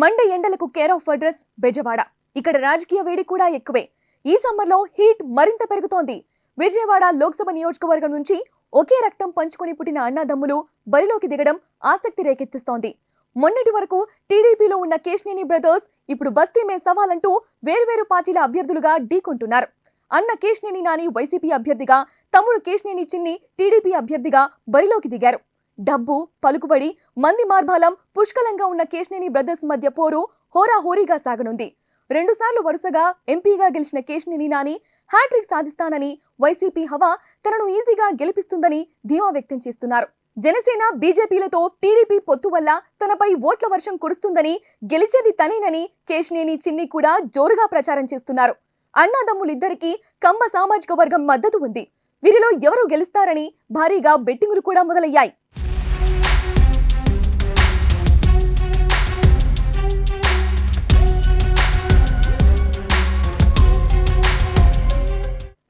మండ ఎండలకు care of address Bezawada. ఇక్కడ రాజకీయ వేడి కూడా ఎక్కువే. ఈ సమ్మర్లో హీట్ మరింత పెరుగుతోంది. విజయవాడ లోక్సభ నియోజకవర్గం నుంచి ఒకే రక్తం పంచుకొని పుట్టిన అన్నాదమ్ములు బరిలోకి దిగడం ఆసక్తి రేకెత్తిస్తోంది. మొన్నటి వరకు టీడీపీలో ఉన్న కేష్నేని బ్రదర్స్ ఇప్పుడు బస్తీ మే సవాలంటూ వేర్వేరు పార్టీల అభ్యర్థులుగా ఢీకొంటున్నారు. అన్న కేష్నేని నాని వైసీపీ అభ్యర్థిగా తమ్ముడు కేష్నేని చిన్ని టీడీపీ అభ్యర్థిగా బరిలోకి దిగారు. డబ్బు పలుకుబడి మంది మార్బాలం పుష్కలంగా ఉన్న కేష్నేని బ్రదర్స్ మధ్య పోరు హోరాహోరీగా సాగనుంది. రెండుసార్లు వరుసగా ఎంపీగా గెలిచిన కేష్నేని నాని హ్యాట్రిక్ సాధిస్తానని వైసీపీ హవా తనను ఈజీగా గెలిపిస్తుందని ధీమా వ్యక్తం చేస్తున్నారు. జనసేన బీజేపీలతో టీడీపీ పొత్తు వల్ల తనపై ఓట్ల వర్షం కురుస్తుందని గెలిచేది తనేనని కేష్నేని చిన్ని కూడా జోరుగా ప్రచారం చేస్తున్నారు. అన్నాదమ్ములిద్దరికీ కమ్మ సామాజిక వర్గం మద్దతు ఉంది. వీరిలో ఎవరు గెలుస్తారని భారీగా బెట్టింగులు కూడా మొదలయ్యాయి.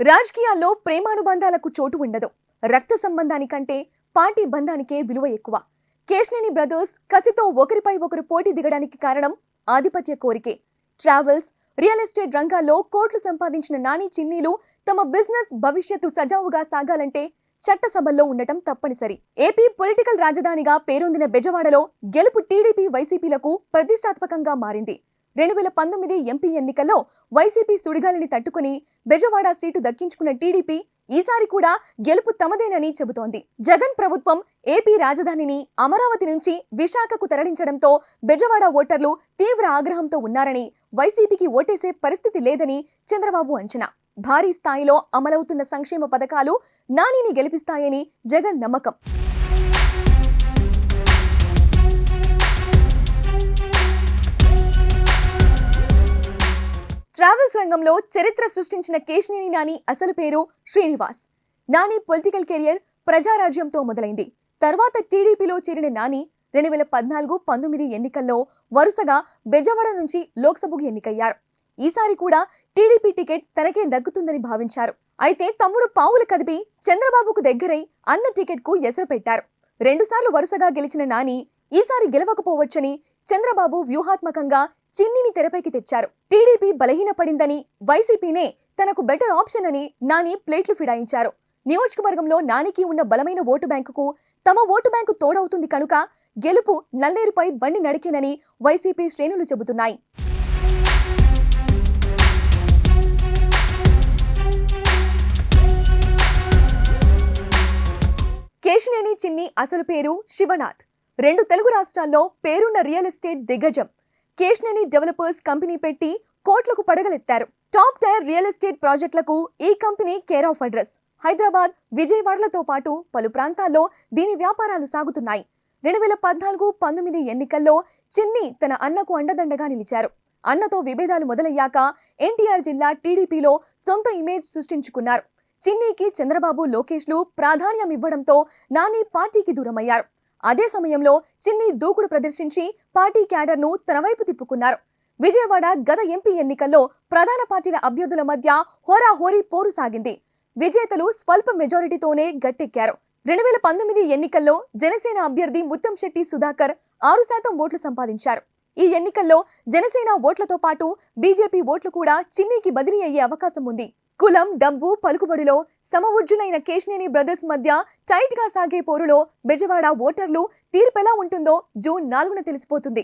రాజకీయాల్లో ప్రేమానుబంధాలకు చోటు ఉండదు. రక్త సంబంధానికంటే పార్టీ బంధానికే విలువ ఎక్కువ. కేష్నేని బ్రదర్స్ కసితో ఒకరిపై ఒకరు పోటీ దిగడానికి కారణం ఆధిపత్య కోరికే. ట్రావెల్స్ రియల్ ఎస్టేట్ రంగాల్లో కోట్లు సంపాదించిన నాని చిన్నీలు తమ బిజినెస్ భవిష్యత్తు సజావుగా సాగాలంటే చట్టసభల్లో ఉండటం తప్పనిసరి. ఏపీ పొలిటికల్ రాజధానిగా పేరొందిన బెజవాడలో గెలుపు టీడీపీ వైసీపీలకు ప్రతిష్టాత్మకంగా మారింది. రెండు వేల పంతొమ్మిది ఎంపీ ఎన్నికల్లో వైసీపీ సుడిగాలిని తట్టుకుని బెజవాడ సీటు దక్కించుకున్న టీడీపీ ఈసారి కూడా గెలుపు తమదేనని చెబుతోంది. జగన్ ప్రభుత్వం ఏపీ రాజధానిని అమరావతి నుంచి విశాఖకు తరలించడంతో బెజవాడ ఓటర్లు తీవ్ర ఆగ్రహంతో ఉన్నారని వైసీపీకి ఓటేసే పరిస్థితి లేదని చంద్రబాబు అంచనా. భారీ స్థాయిలో అమలవుతున్న సంక్షేమ పథకాలు నానిని గెలిపిస్తాయని జగన్ నమ్మకం. ట్రావెల్స్ రంగంలో చరిత్ర సృష్టించిన కేశినేని నాని అసలు పేరు శ్రీనివాస్. నాని పొలిటికల్ కెరియర్ ప్రజారాజ్యంతో మొదలైంది. తర్వాత టీడీపీలో చేరిన నాని రెండు వేల పద్నాలుగు పంతొమ్మిది ఎన్నికల్లో వరుసగా బెజవాడ నుంచి లోక్సభకు ఎన్నికయ్యారు. ఈసారి కూడా టీడీపీ టికెట్ తనకే దక్కుతుందని భావించారు. అయితే తమ్ముడు పావులు కదిపి చంద్రబాబుకు దగ్గరై అన్న టికెట్కు ఎసరు పెట్టారు. రెండుసార్లు వరుసగా గెలిచిన నాని ఈసారి గెలవకపోవచ్చని చంద్రబాబు వ్యూహాత్మకంగా చిన్నిని తెరపైకి తెచ్చారు. టీడీపీ బలహీనపడిందని వైసీపీనే తనకు బెటర్ ఆప్షన్ అని నాని ప్లేట్లు ఫిడాయించారు నియోజకవర్గంలో నానికి ఉన్న బలమైన ఓటు బ్యాంకుకు తమ ఓటు బ్యాంకు తోడవుతుంది కనుక గెలుపు నల్లేరుపై బండి నడికేనని వైసీపీ శ్రేణులు చెబుతున్నాయి. కేశినేని చిన్ని అసలు పేరు శివనాథ్. రెండు తెలుగు రాష్ట్రాల్లో పేరున్న రియల్ ఎస్టేట్ దిగ్గజం. కేష్నేని డెవలపర్స్ కంపెనీ పెట్టి కోట్లకు పడగలెత్తారు. టాప్ టైర్ రియల్ ఎస్టేట్ ప్రాజెక్టులకు ఈ company care of address. Hyderabad విజయవాడలతో పాటు పలు ప్రాంతాల్లో దీని వ్యాపారాలు సాగుతున్నాయి. రెండు వేల పద్నాలుగు పంతొమ్మిది ఎన్నికల్లో చిన్ని తన అన్నకు అండదండగా నిలిచారు. అన్నతో విభేదాలు మొదలయ్యాక ఎన్టీఆర్ జిల్లా టీడీపీలో సొంత ఇమేజ్ సృష్టించుకున్నారు. చిన్నీకి చంద్రబాబు లోకేష్లు ప్రాధాన్యం ఇవ్వడంతో నాని పార్టీకి దూరమయ్యారు. అదే సమయంలో చిన్ని దూకుడు ప్రదర్శించి పార్టీ క్యాడర్ను తన వైపు తిప్పుకున్నారు. విజయవాడ గత ఎంపీ ఎన్నికల్లో ప్రధాన పార్టీల అభ్యర్థుల మధ్య హోరాహోరీ పోరు సాగింది. విజేతలు స్వల్ప మెజారిటీతోనే గట్టెక్కారు. రెండు వేల పంతొమ్మిది ఎన్నికల్లో జనసేన అభ్యర్థి ముత్తంశెట్టి సుధాకర్ ఆరు శాతం ఓట్లు సంపాదించారు. ఈ ఎన్నికల్లో జనసేన ఓట్లతో పాటు బీజేపీ ఓట్లు కూడా చిన్నీకి బదిలీ అయ్యే అవకాశం ఉంది. కులం డబ్బు పలుకుబడిలో సమవుజ్జులైన కేష్నేని బ్రదర్స్ మధ్య టైట్గా సాగే పోరులో బెజవాడ ఓటర్లు తీర్పెలా ఉంటుందో జూన్ నాలుగున తెలిసిపోతుంది.